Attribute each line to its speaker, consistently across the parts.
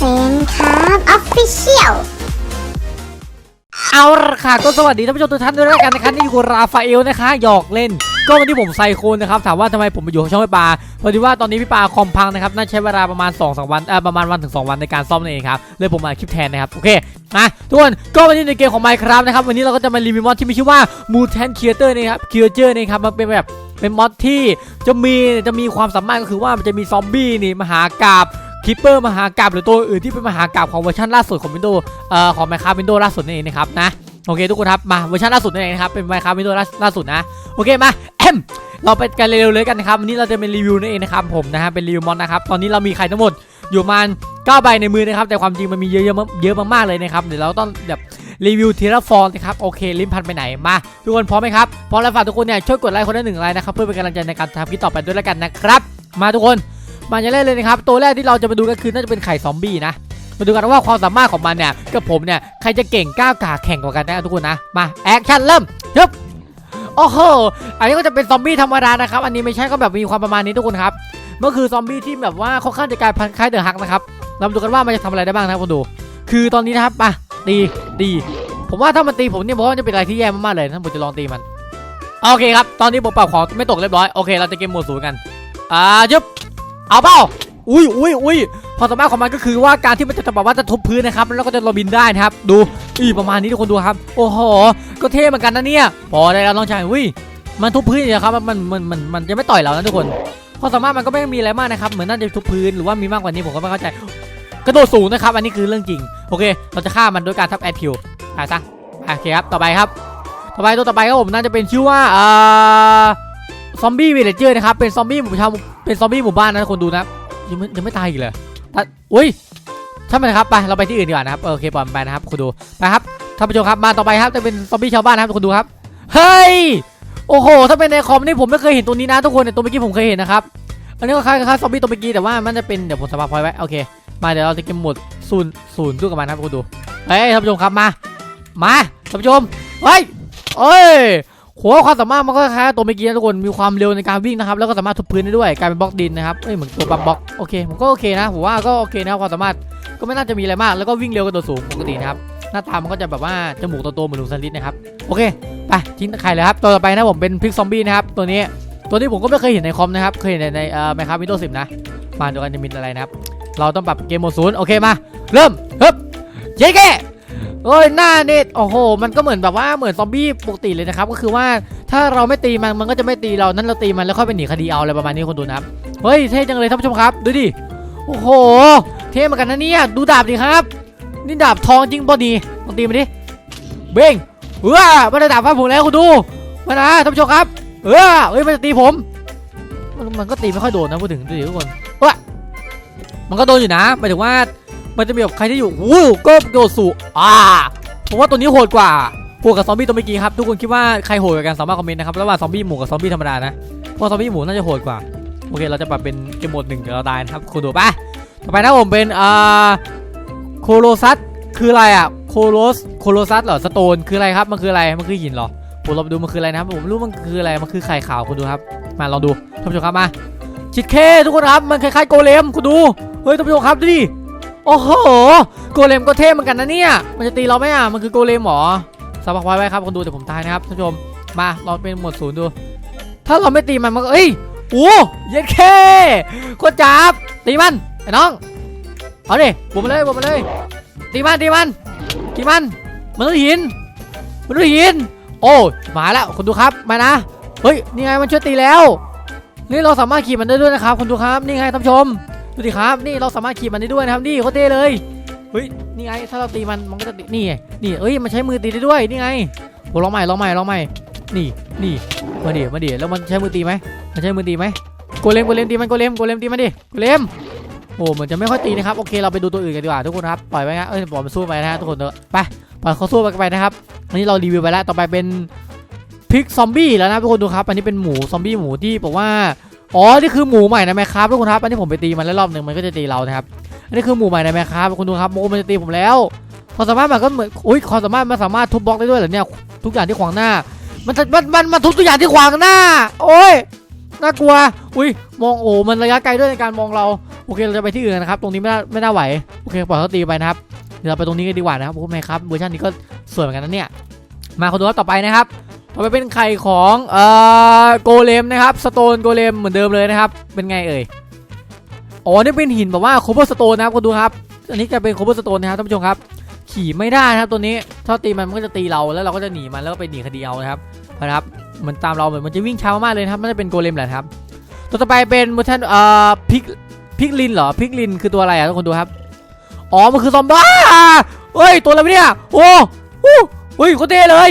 Speaker 1: ฟนครับออฟฟิเชียล
Speaker 2: เอาละค่ะก็สวัสดีท่านผู้ชมทุกท่านด้วยแล้วกันนะคะนี่คือราฟาเอลนะคะ หยอกเล่น ก็วันนี้ผมไซโคนนะครับถามว่าทำไมผมมาอยู่ช่องพี่ปาพอดีว่าตอนนี้พี่ปาคอมพังนะครับน่าใช้เวลาประมาณ2อสวันเออประมาณวันถึง 2 วันในการซ่อมนั่นเองครับเลยผมมาคลิปแทนนะครับโอเคมาทุกคนก็วันนี้ในเกมของ Minecraft นะครับวันนี้เราก็จะมารีวิวมอดที่มีชื่อว่า Mutant Creator นะครับ Creature นี่ครับมันเป็นแบบเป็นมอดที่จะมีจะมีความสามารถก็คือว่ามันจะมีซอมบี้นี่มหากราบ คิปเปอร์มหากราบหรือตัวอื่นที่เป็นมหากราบของเวอร์ชันล่าสุดของ Windows เอ่อของ Minecraft Windows ล่าสุดนั่นเองนะครับนะโอเคทุกคนครับมาเวอร์ชันล่าสุดนั่นเองนะครับเป็นไมค์ครับวิดีโอล่าสุดนะโอเคมาแอมเราไปกันเร็วๆเลยกันนะครับวันนี้เราจะเป็นรีวิวนั่นเองนะครับผมนะฮะเป็นรีวิวมอนนะครับตอนนี้เรามีไข่ทั้งหมดอยู่ประมาณ9ใบในมือนะครับแต่ความจริงมันมีเยอะๆเยอะมากๆเลยนะครับเดี๋ยวเราต้องแบบรีวิวทีละฟอร์นะครับโอเคลิ้นพันไปไหนมาทุกคนพร้อมไหมครับพร้อมแล้วฝากทุกคนเนี่ยช่วยกดไลค์คนละหนึ่งไลค์นะครับเพื่อเป็นกำลังใจในการทำคลิปต่อไปด้วยแล้วกันนะครับมาทุกคน มาจะเล่นเลยนะครับ ตัวแรกที่เราจะมาดูก็คือน่าจะเป็นไข่ซอมบี้นะ มาดูกันว่าความสามารถของมันเนี่ยกับผมเนี่ยใครจะเก่งก้าวขาแข่งกว่ากันนะทุกคนนะ มาแอคชั่นเริ่มยึบโอ้โห อันนี้ก็จะเป็นซอมบี้ธรรมดานะครับ อันนี้ไม่ใช่ก็แบบมีความประมาณนี้ทุกคนครับก็คือซอมบี้ที่แบบว่าค่อนข้างจะกลายพันธุ์คล้ายเดอะฮักนะครับเรามาดูกันว่ามันจะทำอะไรได้บ้างนะครับคุณดู คือตอนนี้นะครับมาตีตีผมว่าถ้ามันตีผมเนี่ยผมว่ามันจะเป็นอะไรที่แย่มากๆเลยถ้าผมจะลองตีมันโอเคครับ ตอนนี้ผมปรับของไม่ตกเรียบร้อย โอเค เราจะเกมโหมดศูนย์กัน อ่ายึบ เอาเปล่าอุ้ยอุ้ยอุ้ยความสามารถของมันก็คือว่าการที่มันจะแบบว่าจะทุบพื้นนะครับแล้วก็จะโรบินได้นะครับ ดูอีประมาณนี้ทุกคนดูครับ โอ้โหก็เท่เหมือนกันนะเนี่ยพอได้แล้วน้องชายอุ้ยมันทุบพื้นเนี่ยครับมันมันมันมันจะไม่ต่อยเรานะทุกคนความสามารถมันก็ไม่มีอะไรมากนะครับเหมือนน่าจะทุบพื้นหรือว่ามีมากกว่านี้ผมก็ไม่เข้าใจ กระโดดสูงนะครับ อันนี้คือเรื่องจริงโอเค เราจะฆ่ามันด้วยการทับแอดคิวตายซะโอเคครับต่อไปครับ ต่อไปตัวต่อไปครับผมน่าจะเป็นชื่อว่าอ่า ซอมบี้วิลเลจเจอร์นะครับ เป็นซอมบี้หมู่ชาวเป็นซอมบี้หมู่บ้านนะทุกคนดูนะยังไม่ยังไม่ตายอีกเลยตัดอุ้ยช่างมันครับไปเราไปที่อื่นดีกว่านะครับโอเคปล่อยมันไปนะครับคุณดูไปครับท่านผู้ชมครับมาต่อไปครับจะเป็นซอมบี้ชาวบ้านนะครับคุณดูครับเฮ้ยโอ้โหถ้าเป็นในคอมนี่ผมไม่เคยเห็นตัวนี้นะทุกคนตัวเมื่อกี้ผมเคยเห็นนะครับอันนี้ก็คล้ายคล้ซอมบี้ตัวเมื่อกี้แต่ว่ามันจะเป็นเดี๋ยวผมสมัครพอยไว้โอเคมาเดี๋ยวเราจะเก็บหมดศูนย์ศูนย์ด้วยกับมันนะครับคุณดูเฮ้ยท่านผู้ชมครับมามาท่านผู้ชมเฮ้ยเอ้ย โหความสามารถมันก็คล้ายตัวเมื่อกี้นะทุกคนมีความเร็วในการวิ่งนะครับแล้วก็สามารถทุบพื้นได้ด้วยกลายเป็นบล็อกดินนะครับเอ้ยเหมือนตัวปั๊มบล็อกโอเคผมก็โอเคนะผมว่าก็โอเคนะความสามารถก็ไม่น่าจะมีอะไรมาก แล้วก็วิ่งเร็วกระโดดสูงปกตินะครับหน้าตามันก็จะแบบว่าจมูกตัวโตเหมือนลุงสลิดนะครับโอเคไปทิ้งไคร่เลยครับตัวต่อไปนะผมเป็นพิกซอมบี้นะครับตัวนี้ตัวนี้ผมก็ไม่เคยเห็นในคอมนะครับเคยเห็นในในเอ่อไมครับวินโดว์สินะมาดูกันจะมีอะไรนะครับเราต้องปรับเกมโหมดศูนย์โอเคมา เริ่มฮึบเจ๊แก เอ้ยหน้าเน็ตโอ้โห มันก็เหมือนแบบว่าเหมือนซอมบี้ปกติเลยนะครับ ก็คือว่าถ้าเราไม่ตีมันมันก็จะไม่ตีเรานั้นเราตีมันแล้วค่อยไปหนีคดีเอาอะไรประมาณนี้คนดูนะครับเฮ้ยเท่จังเลยท่านผู้ชมครับดูดิโอ้โห เท่เหมือนกันนะเนี่ยดูดาบดิครับ นี่ดาบทองจริงปะดีลองตีมันดิเบ้งเออมันจะดาบฟ้าผมแล้วคุณดูมานะท่านผู้ชมครับ เออเฮ้ยมันจะตีผมมันมันก็ตีไม่ค่อยโดนนะพูดถึงดูดิทุกคนเว้ยมันก็โดนอยู่นะหมายถึงว่า มันจะมีแบบใครที่อยู่วู้ก็โดดสูอ่าผมว่าตัวนี้โหดกว่าพวกกับซอมบี้ตัวเมื่อกี้ครับทุกคนคิดว่าใครโหดกว่ากันสามารถคอมเมนต์นะครับระหว่างซอมบี้หมูกับซอมบี้ธรรมดานะเพราะซอมบี้หมูน่าจะโหดกว่าโอเคเราจะปรับเป็นเกมโหมดหนึ่งเดี๋ยวเราได้นะครับคุณดูไปต่อไปนะผมเป็นอ่าโคโลซัสคืออะไรอะโคโลสโคโลซัสเหรอสโตนคืออะไรครับมันคืออะไรมันคือหินเหรอผมลองดูมันคืออะไรนะครับผมรู้มันคืออะไรมันคือไข่ขาวคุณดูครับมาลองดูท่านผู้ชมครับมาชิดเคทุกคนครับมันคล้ายๆโกเลมคุณดูเฮ้ยท่านผู้ชมครับดูดิ โอ้โห โกเลมก็เท่เหมือนกันนะเนี่ย มันจะตีเราไหมอะ มันคือโกเลมหรอสมัครไว้ไว้ครับคนดูแต่ผมตายนะครับท่านผู้ชม มาเราเป็นหมวดศูนย์ดู ถ้าเราไม่ตีมันมันก็เอ้ย โอ้เย็ดเคโคตรจับ ตีมันไอ้น้อง เอาดิบุกมาเลยบุกมาเลย ตีมันตีมันตีมัน มันต้องหิน มันต้องหิน โอ้มาแล้วคนดูครับมานะ เฮ้ย นี่ไงมันช่วยตีแล้ว นี่เราสามารถขี่มันได้ด้วยนะครับคนดูครับ นี่ไงท่านผู้ชม ดูดิครับนี่เราสามารถขี่มันได้ด้วยนะครับนี่โคตรเท่เลยเฮ้ยนี่ไงถ้าเราตีมันมันก็จะนี่ไงนี่เอ้ยมันใช้มือตีได้ด้วยนี่ไงโหลองใหม่ลองใหม่ลองใหม่นี่นี่มาดิมาดิแล้วมันใช้มือตีไหมมันใช้มือตีไหมโกเลมโกเลมตีมันโกเลมโกเลมตีมันดิโกเลมโอ้เหมือนจะไม่ค่อยตีนะครับโอเคเราไปดูตัวอื่นกันดีกว่าทุกคนครับปล่อยไปนะเอ้ยปล่อยมันสู้ไปนะฮะทุกคนเถอะไปปล่อยเขาสู้ไปกันไปนะครับอันนี้เรารีวิวไปแล้วต่อไปเป็นพิกซอมบี้แล้วนะทุกคนดูครับ อันนี้เป็นหมูซอมบี้หมูที่บอกว่า อ๋อ นี่คือหมูใหม่ในแมคครับทุกคนครับ อันนี้ผมไปตีมันแล้วรอบหนึ่งมันก็จะตีเรานะครับ อันนี้คือหมูใหม่ในแมคครับคุณดูครับโมมันจะตีผมแล้วความสามารถมันก็เหมือนอุ้ยความสามารถมันสามารถทุบบล็อกได้ด้วยเหรอเนี่ย ทุกอย่างที่ขวางหน้า มันจะมันมันมันทุบทุกอย่างที่ขวางหน้า โอ้ย น่ากลัว อุ้ย มองโอ้มันระยะไกลด้วยในการมองเรา โอเค เราจะไปที่อื่นนะครับ ตรงนี้ไม่น่าไม่น่าไหว โอเค ปล่อยเขาตีไปนะครับ เดี๋ยวเราไปตรงนี้กันดีกว่านะครับโอ้แม่ครับเวอร์ชันนี้ก็สวยเหมือนกันนะเนี่ย มาคนดูครับต่อไปนะครับ ต่อไปเป็นไข่ของเอ่อโกเลมนะครับสโตนโกเลมเหมือนเดิมเลยนะครับ เป็นไงเอ่ยอ๋อนี่เป็นหินแบบว่าโคเ e อร์สโตนนะครับคนดูครับ อันนี้จะเป็นโคเ e อร์สโตนนะครับท่านผู้ชมครับ ขี่ไม่ได้นะครับตัวนี้ถ้าตีมันมันก็จะตีเราแล้วเราก็จะหนีมันแล้วก็ไปหนีคดีเอานะครับนะครับมันตามเราเหมือนมันจะวิ่งช้ามากเลยนะครับน่าจะเป็นโกเลมแหละครับ ตัวต่อไปเป็นมูทันเอ่อพิกพิกลินเหรอพิกลินคือตัวอะไรอะทุกคนดูครับอ๋อมันคือซอมบ้าเฮ้ยตัวอะไรเนี่ยโอ้โหเฮ้ยโคตรเท่เลย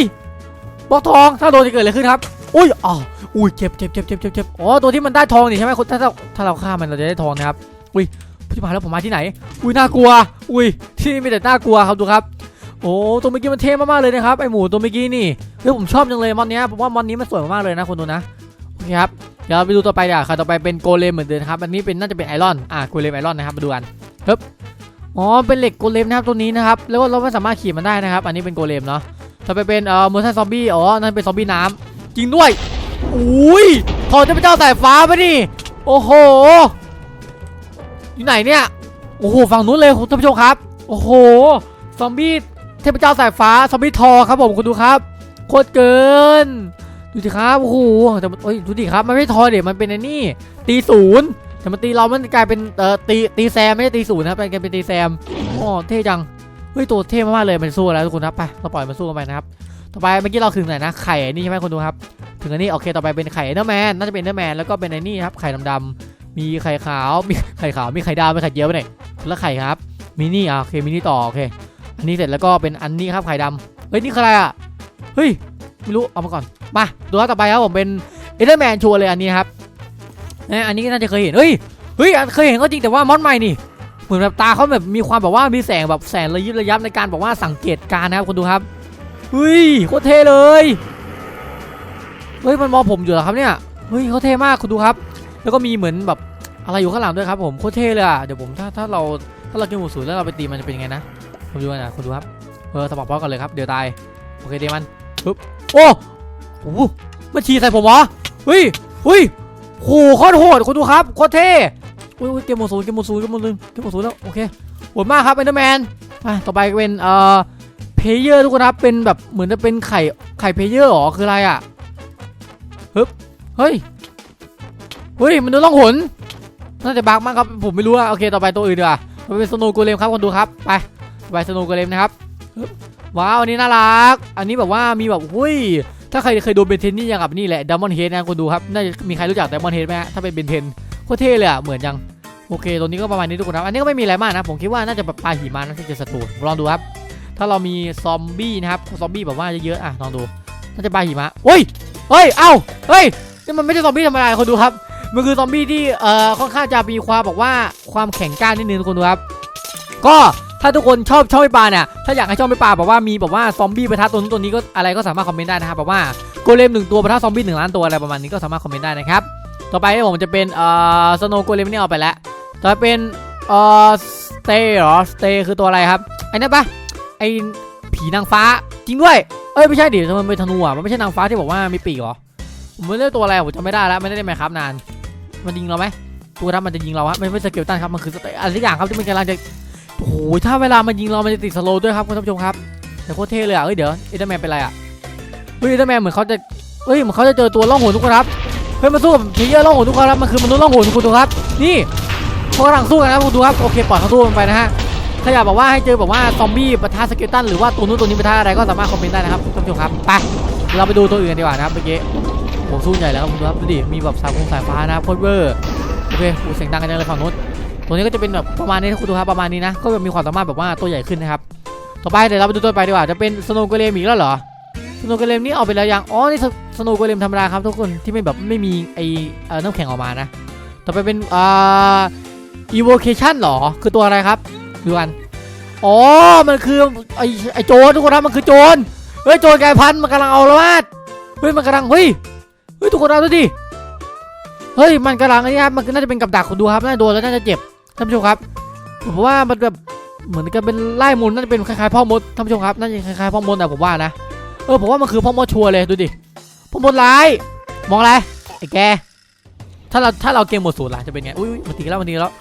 Speaker 2: บล็อกทองถ้าโดนจะเกิดอะไรขึ้นครับอุ้ยอ๋ออุ้ยเจ็บเจ็บเจ็บเจ็บเจ็บเจ็บอ๋อตัวที่มันได้ทองนี่ใช่ไหมคนถ้าเราถ้าเราฆ่ามันเราจะได้ทองนะครับอุ้ยพี่มาแล้วผมมาที่ไหน อุ้ยน่ากลัว อุ้ยที่นี่มีแต่น่ากลัวครับดูครับโอ้ตัวเมื่อกี้มันเท่มากๆเลยนะครับไอหมูตัวเมื่อกี้นี่เฮ้ยผมชอบจังเลยมอนเนี้ยผมว่ามอนนี้มันสวยมากๆเลยนะคนดูนะโอเคครับเดี๋ยวไปดูต่อไปเดี๋ยวค่ะต่อไปเป็นโกเลมเหมือนเดิมครับอันนี้เป็นน่าจะเป็นไอรอนอ่าโกเลมไอรอนนะครับมาดูกันครับอ๋อเป็นเหล็กโกเลมนะครับตัวนี้นะครับแล้วเราไม่สามารถขี่มันได้นะครับ อันนี้เป็นโกเลมเนาะ ต่อไปเป็นเอ่อมูทันซอมบี้อ๋อนั่นเป็นซอมบี้น้ำจริงด้วยอุ้ยทองเทพเจ้าสายฟ้าไปนี่โอ้โหอยู่ไหนเนี่ยโอ้โหฝั่งนู้นเลยท่านผู้ชมครับ โอ้โหซอมบี้เทพเจ้าสายฟ้าซอมบี้ทอครับผมคุณดูครับโคตรเกินดูสิครับโอ้โหแต่มันเอ้ยดูดิครับมันไม่ทอเดี๋ยวมันเป็นไอ้นี่ ตีศูนย์แต่มันตีเรามันกลายเป็นเอ่อตีตีแซมไม่ใช่ตีศูนย์นะครับเป็นกลายเป็นตีแซมอ๋อเท่จัง เฮ้ยตัวเท่มากๆเลยมันสู้แล้วทุกคนครับไปเราปล่อยมันสู้กันไปนะครับต่อไปเมื่อกี้เราถึงไหนนะไข่นี่ใช่ไหมคนดูครับถึงอันนี้โอเคต่อไปเป็นไข่เนอร์แมนน่าจะเป็นเนอร์แมนแล้วก็เป็นไอ้นี่ครับไข่ดำๆมีไข่ขาวมีไข่ขาวมีไข่ดาวมีไข่เจียวไปไหนแล้วไข่ครับมินี่อะโอเคมินี่ต่อโอเค อันนี้เสร็จแล้วก็เป็นอันนี้ครับไข่ดำเฮ้ยนี่คืออะไรอะเฮ้ยไม่รู้เอามาก่อนมาดูครับต่อไปครับผมเป็นเอเดอร์แมนชัวร์เลยอันนี้ครับนะอันนี้น่าจะเคยเห็นเฮ้ยเฮ้ยเคยเห็นก็จริงแต่ว่ามอดใหม่นี่ เหมือนแบบตาเขาแบบมีความแบบว่ามีแสงแบบแสงระยิบระยับในการบอกว่าสังเกตการนะครับคุณดูครับเฮ้ยโคตรเท่เลยเฮ้ยมันมองผมอยู่เหรอครับเนี่ยเฮ้ยเขาเท่มากคุณดูครับ แล้วก็มีเหมือนแบบอะไรอยู่ข้างหลังด้วยครับผมโคตรเท่เลยอะเดี๋ยวผมถ้าถ้าเราถ้าเราเกมหมดศูนย์แล้วเราไปตีมันจะเป็นยังไงนะผมดูกันนะคุณดูครับเออสมัครบอสก่อนเลยครับเดี๋ยวตายโอเคเดยวมันปึ๊บโอ้โหมันฉีใส่ผมเหรอเฮ้ยเฮ้ยโหโคตรโหดคุณดูครับโคตรเท่ อุ้ยเกมโมดศูนย์เกมโมดศูนย์เกมโมศูนย์เกมโมดศูนย์แล้วโอเคโหดมากครับเอนเดอร์แมนอะต่อไปเป็นเอ่อเพเยอร์ทุกคนครับเป็นแบบเหมือนจะเป็นไข่ไข่เพเยอร์หรอคืออะไรอะฮึบเฮ้ยเฮ้ยมันโดูล่องหนน่าจะบักมากครับผมไม่รู้อะโอเคต่อไปตัวอื่นดีกว่าไปเป็นสโนว์โกเลมครับคนดูครับไปไปสโนว์โกเลมนะครับว้าวอันนี้น่ารัก อันนี้แบบว่ามีแบบหุ้ยถ้าใครเคยดูเบนเทนนี่อย่างกับนี่แหละดัมมอนเฮดนะคนดูครับน่าจะมีใครรู้จักดัมมอนเฮดไหมฮะถ้าเป็นเบนเทน คตรเท่เลยอะเหมือนจังโอเคตัวนี้ก็ประมาณนี้ทุกคนครับอันนี้ก็ไม่มีอะไรมากนะผมคิดว่าน่าจะแบบปลาหิมะน่าจะเจอศัตรูลองดูครับ ถ้าเรามีซอมบี้นะครับซอมบี้แบบว่าเยอะๆอะลองดูน่าจะปลาหิมะเฮ้ยเฮ้ยเอ้าเฮ้ยนี่มันไม่ใช่ซอมบี้ธรรมดาคนดูครับมันคือซอมบี้ที่เอ่อค่อนข้างจะมีความบอกว่าความแข็งกร้านนิดนึงทุกคนดูครับ ก็ถ้าทุกคนชอบชอบไม่ปลาเนี่ยถ้าอยากให้ชอบไม่ปลาแบบว่ามีแบบว่าซอมบี้ประทัดตัวนู้นตัวนี้ก็อะไรก็สามารถคอมเมนต์ได้นะครับแบบว่าโกเลมหนึ่งตัวประทัดซอมบี้หนึ่งล้านตัวอะไรประมาณนี้ก็สามารถคอมเมนต์ได้นะครับ ต่อไปผมจะเป็นเอ่อสโนว์โกเลมนี่เอาไปแล้ว ต่อไปเป็นเอ่อสเตย์เหรอสเตย์คือตัวอะไรครับไอ้นั่นปะไอ้ผีนางฟ้าจริงด้วย เอ้ยไม่ใช่ดิมันเป็นธนูอะมันไม่ใช่นางฟ้าที่บอกว่ามีปีกเหรอผมไม่ได้ตัวอะไรผมจำไม่ได้แล้วไม่ได้เล่นไหมครับนาน มันยิงเราไหมตัวนั้นมันจะยิงเราฮะมันไม่ใช่สเกลตันครับมันคือสเตอะไรอย่างครับที่มันกำลังจะโอ้โหถ้าเวลามันยิงเรามันจะติดสโลด้วยครับคุณผู้ชมครับแต่โคตรเท่เลยอะเฮ้ยเดี๋ยวเอเดอร์แมนเป็นไรอะเฮ้ยเอเดอร์แมนเหมือนเขาจะเฮ้ยเหมือนเขาจะเจอตัวล่องหนทุกคนครับ เฮ้ยมาสู้กับเพลเยอร์ล่องหนทุกคนครับมันคือมนุษย์ล่องหนคุณดูครับนี่เขากำลังสู้กันนะคุณดูครับโอเคปล่อยเขาสู้กันไปนะฮะถ้าอยากบอกว่าให้เจอแบบว่าซอมบี้ปะทะสเกลตันหรือว่าตัวนู้นตัวนี้ปะทะอะไรก็สามารถคอมเมนต์ได้นะครับคุณผู้ชมครับไปเราไปดูตัวอื่นกันดีกว่านะครับเมื่อกี้ผมสู้ใหญ่แล้วครับคุณดูครับดูดิมีแบบสายฟงสายฟ้านะโคตรเวอร์โอเคเสียงดังกันจังเลยฝั่งนู้นตัวนี้ก็จะเป็นแบบประมาณนี้คุณดูครับประมาณนี้นะก็มีความสามารถแบบว่าตัวใหญ่ขึ้นนะครับต่อไปเดี๋ยวเราไปดูตัวไปดีกว่าจะเป็นสโนว์โกเลมอีกแล้วเหรอ สโนว์โกเลมนี่เอาไปแล้วยัง อ๋อ นี่สโนว์โกเลมธรรมดาครับทุกคนที่ไม่แบบไม่มีไอเอ่อน้ำแข็งออกมานะ ต่อไปเป็นอ่า evocation เหรอ คือตัวอะไรครับ ดูกัน อ๋อ มันคือไอไอโจรทุกคนครับ มันคือโจร เฮ้ย โจรกายพันธุ์มันกำลังเอาละมาดเฮ้ย มันกำลัง เฮ้ย เฮ้ย ทุกคนเอาดูดิ เฮ้ย มันกำลังอ้นี่ครับ มันน่าจะเป็นกับดักคุณดูครับ น่าโดนแล้วน่าจะเจ็บ ท่านผู้ชมครับ ผมว่ามันแบบเหมือนกันเป็นไล่มนน่าจะเป็นคล้ายๆพ่อมด ท่านผู้ชมครับ น่าจะคล้ายๆพ่อมดนะผมว่านะ ออผมว่ามันคือพ่อมดชัวร์เลยดูดิพ่อมดร้ายมองอะไรไอ้แกถ้าเราถ้าเราเกมหมดสูตรล่ะจะเป็นไงอุ้ยมันตีแล้วมันตีแล้ว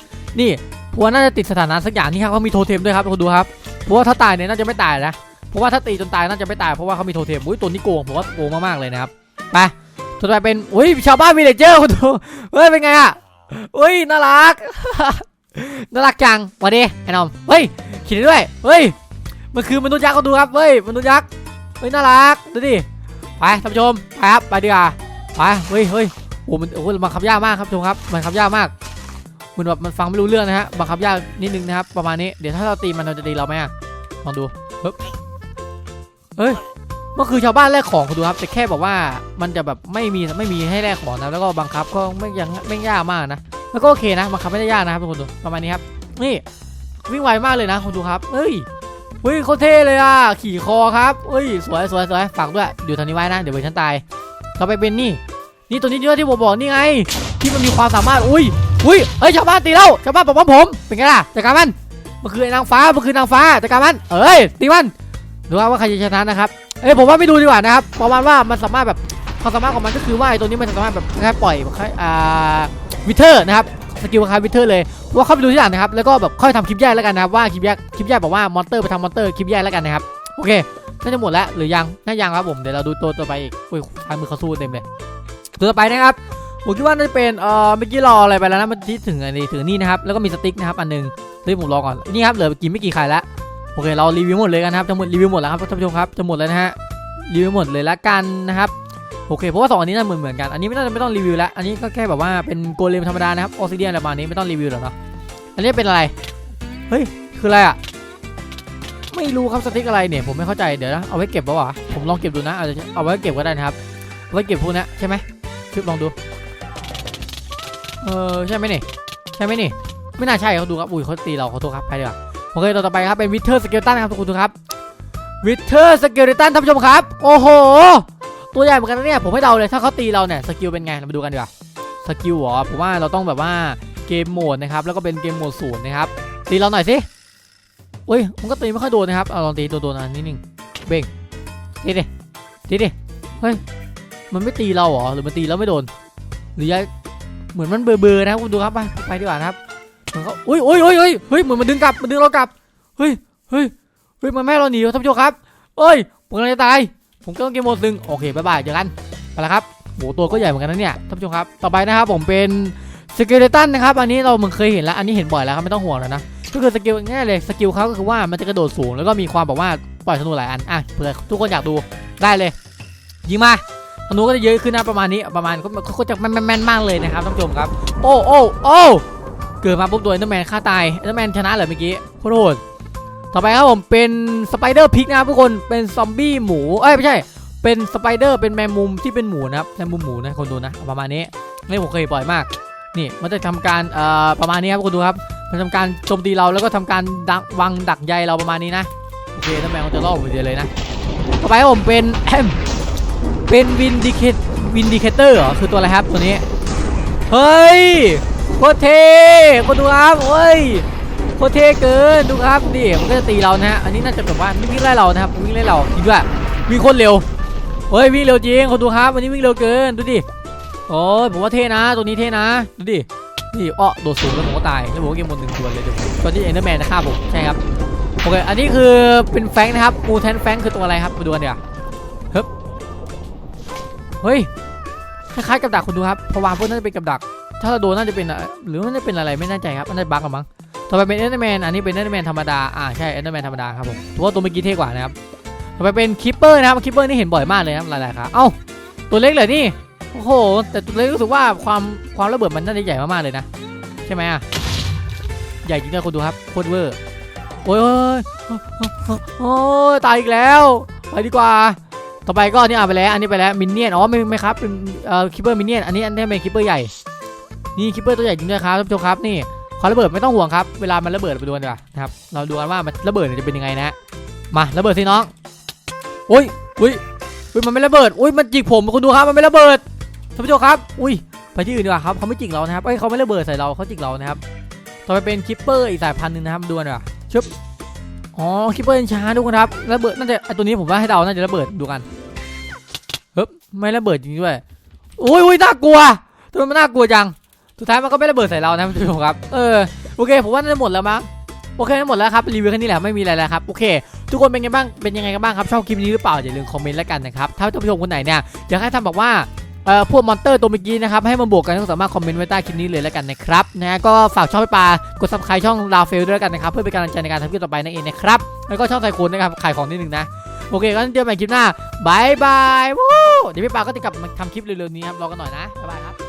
Speaker 2: นี่เพราะว่าน่าจะติดสถานะสักอย่างนี่ครับเขามีโทเทมด้วยครับคุณดูครับเพราะว่าถ้าตายเนี่ยน่าจะไม่ตายนะเพราะว่าถ้าตีจนตายน่าจะไม่ตายเพราะว่าเขามีโทเทมอุ้ยตัวนี้โกงผมว่าโกงมากๆเลยนะครับไปต่อไปเป็นอุ้ยชาวบ้านวิลเลเจอร์คุณดูเฮ้ยเป็นไงอะอุ้ยน่ารักน่ารักจังวันดีไอ้น้องเฮ้ยขี่ด้ด้วยเฮ้ยมันคือมนุษย์ยักษ์เขาดูครับเฮ้ยมนุษย์ยักษ์ เฮ้ยน่ารักดูดิไปท่านผู้ชมไปครับไปดีกว่าไปเฮ้ยเฮ้ยโอ้มันโอ้บังคับยากมากครับท่านผู้ชมครับบังคับยากมากเหมันแบบมันฟังไม่รู้เรื่องนะฮะบังคับยากนิดนึงนะครับประมาณนี้เดี๋ยวถ้าเราตีมันเราจะตีเราไหมอะลองดูเฮ้ยเฮ้ยมันคือชาวบ้านแลกของคุณดูครับแต่แค่บอกว่ามันจะแบบไม่มีไม่มีให้แลกของนะแล้วก็บังคับก็ไม่ยังไม่ยากมากนะแล้วก็โอเคนะบังคับไม่ได้ยากนะครับทุกคนดูประมาณนี้ครับนี่วิ่งไวมากเลยนะคุณดูครับเฮ้ย เฮ้ยโคตรเท่เลยอะ ขี่คอครับเฮ้ย สวยสวยสวยฝากด้วยเดี๋ยวทางนี้ไว้นะ เดี๋ยวไปฉันตายต่อไปเป็นนี่ นี่ตัวนี้ด้วยที่ผมบอกนี่ไง ที่มันมีความสามารถ อุ้ยอุ้ยเฮ้ย ชาวบ้านตีเราชาวบ้านปกป้องผม เป็นไงล่ะจัดการมัน มันคือนางฟ้า มันคือนางฟ้าจัดการมัน เอ้ย ตีมัน ดูว่าใครจะชนะนะครับ เอ้ย ผมว่าไม่ดูดีกว่านะครับ ประมาณว่ามันสามารถแบบความสามารถของมันก็คือว่าไอ้ตัวนี้มันสามารถแบบแค่ปล่อยแคล้ายอ่าวิเทอร์นะครับ สกิลคล้ายวิเทอร์เลย ว่าเข้าไปดูที่หลังนะครับ แล้วก็แบบค่อยทำคลิปแยกแล้วกันนะครับว่าคลิปแยกคลิปแยกบอกว่ามอนเตอร์ไปทำมอนเตอร์คลิปแยกแล้วกันนะครับโอเคน่าจะหมดแล้วหรือยังน่ายังครับผมเดี๋ยวเราดูตัวต่อไปอีกอุ้ยซ้ายมือเขาสู้เต็มเลยตัวต่อไปนะครับผมคิดว่าน่าจะเป็นเอ่อเมื่อกี้รออะไรไปแล้วนะมันที่ถึงอันนี้ถึงนี่นะครับแล้วก็มีสติ๊กนะครับอันหนึงเฮ้ยผมรอก่อนนี่ครับเหลือกี่ไม่กี่ไข่แล้วโอเคเรารีวิวหมดเลยกันครับทั้งหมดรีวิวหมดแล้วครับท่านผู้ชมครับจะหมดแล้วนะฮะรีวิวหมดเลยละกันนะครับ โอเคเพราะว่าสองอันนี้น่าเหมือนเหมือนกัน อันนี้ไม่ต้องไม่ต้องรีวิวแล้ว อันนี้ก็แค่แบบว่าเป็นโกเลมธรรมดานะครับออซิเดียนอะไรประมาณนี้ไม่ต้องรีวิวหรอกเนาะ อันนี้เป็นอะไร เฮ้ย คืออะไรอะ ไม่รู้ครับสติ๊กอะไรเนี่ยผมไม่เข้าใจ เดี๋ยวนะ เอาไว้เก็บปะวะ ผมลองเก็บดูนะอาเอาไว้เก็บก็ได้นะครับ เอาไว้เก็บพวกนี้ใช่ไหมชิบลองดู เออใช่ไหมนี่ ใช่ไหมนี่ ไม่น่าใช่เขาดูครับ อุ้ยเขาตีเราขอโทษครับ ไปดีกว่าโอเคตัวต่อไปครับเป็นวิเทอร์สเกลตันครับทุกคนครับวิเทอร์สเกลตันท่านผู้ชมครับ โอ้โห ตัวใหญ่เหมือนกันนะเนี่ยผมให้เดาเลยถ้าเขาตีเราเนี่ยสกิลเป็นไงเรามาดูกันดีกว่าสกิลเหรอผมว่าเราต้องแบบว่าเกมโหมดนะครับแล้วก็เป็นเกมโหมดศูนย์นะครับตีเราหน่อยสิอุ้ยมันก็ตีไม่ค่อยโดนนะครับเอาลองตีตัวโดนอันนิดนึงเบ่งตีดิตีดิเฮ้ยมันไม่ตีเราเหรอหรือมันตีแล้วไม่โดน หรือยังเหมือนมันเบอร์เบอร์นะครับคุณดูครับไปไปดีกว่านะครับเหมือนเขาอุ้ยอุ้ยอุ้ยอุ้ยเฮ้ยเหมือนมันดึงกลับมันดึงเรากลับเฮ้ยเฮ้ยเฮ้ยมันไม่เราหนีท่านผู้ชมครับเอ้ยผมกำลังจะตาย ผมก็ต้องเกมโมดหนึ่งโอเคบ๊ายบายเจอกันไปแล้วครับโหตัวก็ใหญ่เหมือนกันนะเนี่ยท่านผู้ชมครับต่อไปนะครับผมเป็นสเกเลตันนะครับอันนี้เราเหมึงเคยเห็นแล้วอันนี้เห็นบ่อยแล้วครับไม่ต้องห่วงแล้วนะก็คือสกิลง่ายเลยสกิลเขาก็คือว่ามันจะกระโดดสูงแล้วก็มีความแบบว่าปล่อยธนูหลายอันอะเผื่อทุกคนอยากดูได้เลย ยิงมาธนูก็จะเยอะขึ้นนะประมาณนี้ประมาณก็จะแม่นแม่นๆมากเลยนะครับท่านผู้ชมครับโอ้โอ้โอ้เกิดมาปุ๊บโดนเอ็นเดอร์แมนฆ่าตายเอ็นเดอร์แมนชนะเลยเมื่อกี้โคตรโหด ต่อไปครับผมเป็นสไปเดอร์พิกนะครับทุกคนเป็นซอมบี้หมูเอ้ยไม่ใช่ เป็นสไปเดอร์เป็นแมงมุมที่เป็นหมูนะครับแมงมุมหมูนะคนดูนะประมาณนี้นี่ผมเคยปล่อยมาก นี่มันจะทำการเอ่อประมาณนี้ครับคนดูครับมันทำการโจมตีเราแล้วก็ทำการดักวางดักใยเราประมาณนี้นะโอเคถ้าแมงมันจะล่อผมเดียวเลยนะต่อไปครับผมเป็นเป็นวินดิเคตวินดิเคเตอร์เหรอคือตัวอะไรครับตัวนี้เฮ้ยโคตรเท่คนดูครับเฮ้ย โคตรเท่เกินดูครับดิมันก็จะตีเรานะฮะอันนี้น่าจะแบบว่าวิ่งไล่เรานะครับวิ่งไล่เราจริงด้วยวิ่งโคนเร็วเฮ้ยวิ่งเร็วจริงคนดูครับวันนี้วิ่งเร็วเกินดูดิโอ้ยผมว่าเท่นะตัวนี้เท่นะดูดินี่อ้อโดดสูงแล้วผมก็ตายแล้วผมก็เกมหมดหนึ่งตัวเลยเดี๋ยวตอนที่เอ็นเดอร์แมนจะฆ่าผมใช่ครับโอเคอันนี้คือเป็นแฟงนะครับมูแทนแฟงคือตัวอะไรครับมาดูกันเดี๋ยวเฮ้ยเฮ้ยคล้ายๆกับดักคุณดูครับพอวางพวกน่าจะเป็นกับดัก ถ้าเราโดนน่าจะเป็นอะหรือว่าน่าจะเป็นอะไรไม่แน่ใจครับน่าจะบั๊กกันมั้ง ต่อไปเป็นเอ็นเดอร์แมนอันนี้เป็นเอ็นเดอร์แมนธรรมดา อ่าใช่เอ็นเดอร์แมนธรรมดาครับผมถือว่าตัวเมื่อกี้เท่กว่านะครับ ต่อไปเป็นคิปเปอร์นะครับคิปเปอร์นี่เห็นบ่อยมากเลยนะครับหลายๆครับเอ้าตัวเล็กเลยนี่ โอ้โห แต่ตัวเล็กรู้สึกว่าความความระเบิดมันน่าจะใหญ่มากๆเลยนะ ใช่ไหมอะ ใหญ่จริงด้วยคนดูครับโคตรเวอร์โอ้ยโอ้ยโอ้ยตายอีกแล้ว ไปดีกว่า ต่อไปก็อันนี่เอาไปแล้ว อันนี้ไปแล้วมินเนี่ยน อ๋อไม่ไม่ครับ เป็นเอ่อคิปเปอร์มินเนี่ยน อันนี้อันนี้เป็นคิปเปอร์ใหญ่ นี่คิปเปอร์ตัวใหญ่จริงด้วยครับท่านผู้ชมครับนี่ ความระเบิดไม่ต้องห่วงครับ เวลามันระเบิดไปดูกันดีกว่านะครับ เราดูกันว่ามันระเบิดจะเป็นยังไงนะมาระเบิดสิน้องโอ้ยอุ้ยอุ้ยมันไม่ระเบิดอุ้ยมันจิกผมคุณดูครับมันไม่ระเบิดท่านผู้ชมครับ อุ้ยไปที่อื่นดีกว่าครับเขาไม่จิกเรานะครับเอ้ยเขาไม่ระเบิดใส่เราเขาจิกเรานะครับต่อไปเป็นคิปเปอร์อีกสายพันธุ์หนึ่งนะครับดูกันดีกว่าชึบอ๋อคิปเปอร์เอ็นชาทุกคนครับระเบิดน่าจะไอตัวนี้ผมว่าให้เดาน่าจะระเบิดดูกันเฮ้ยไม่ระเบิดจริงด้วยอุ้ยอุ้ยน่ากลัวตัวมันน่ากลัวจัง สุดท้ายมันก็ไม่ระเบิดใส่เรานะท่านผู้ชมครับ เออ โอเค ผมว่าน่าจะหมดแล้วมั้ง โอเคหมดแล้วครับ รีวิวแค่นี้แหละ ไม่มีอะไรแล้วครับ โอเค ทุกคนเป็นไงบ้าง เป็นยังไงกันบ้างครับ ชอบคลิปนี้หรือเปล่า อย่าลืมคอมเมนต์แล้วกันนะครับ ถ้าท่านผู้ชมคนไหนเนี่ยอยากให้ทำแบบว่าเอ่อพวกมอนเตอร์ตัวเมื่อกี้นะครับ ให้มันบวกกันก็สามารถคอมเมนต์ไว้ใต้คลิปนี้เลยแล้วกันนะครับ นะก็ฝากช่องพี่ปากดซับสไครต์ช่องลาเฟลด้วยแล้วกันนะครับ เพื่อเป็นกำลังใจในการทำคลิปต่อไปนั่นเองนะครับ แล้วก็ช่องไซโคนนะครับ ขายของนิดนึงนะ โอเค ก็เจอกันใหม่คลิปหน้าบายบายวู้เดี๋ยวพี่ปาก็จะกลับมาทำคลิปเร็วๆนี้ครับ รอกันหน่อยนะบ๊ายบายครับ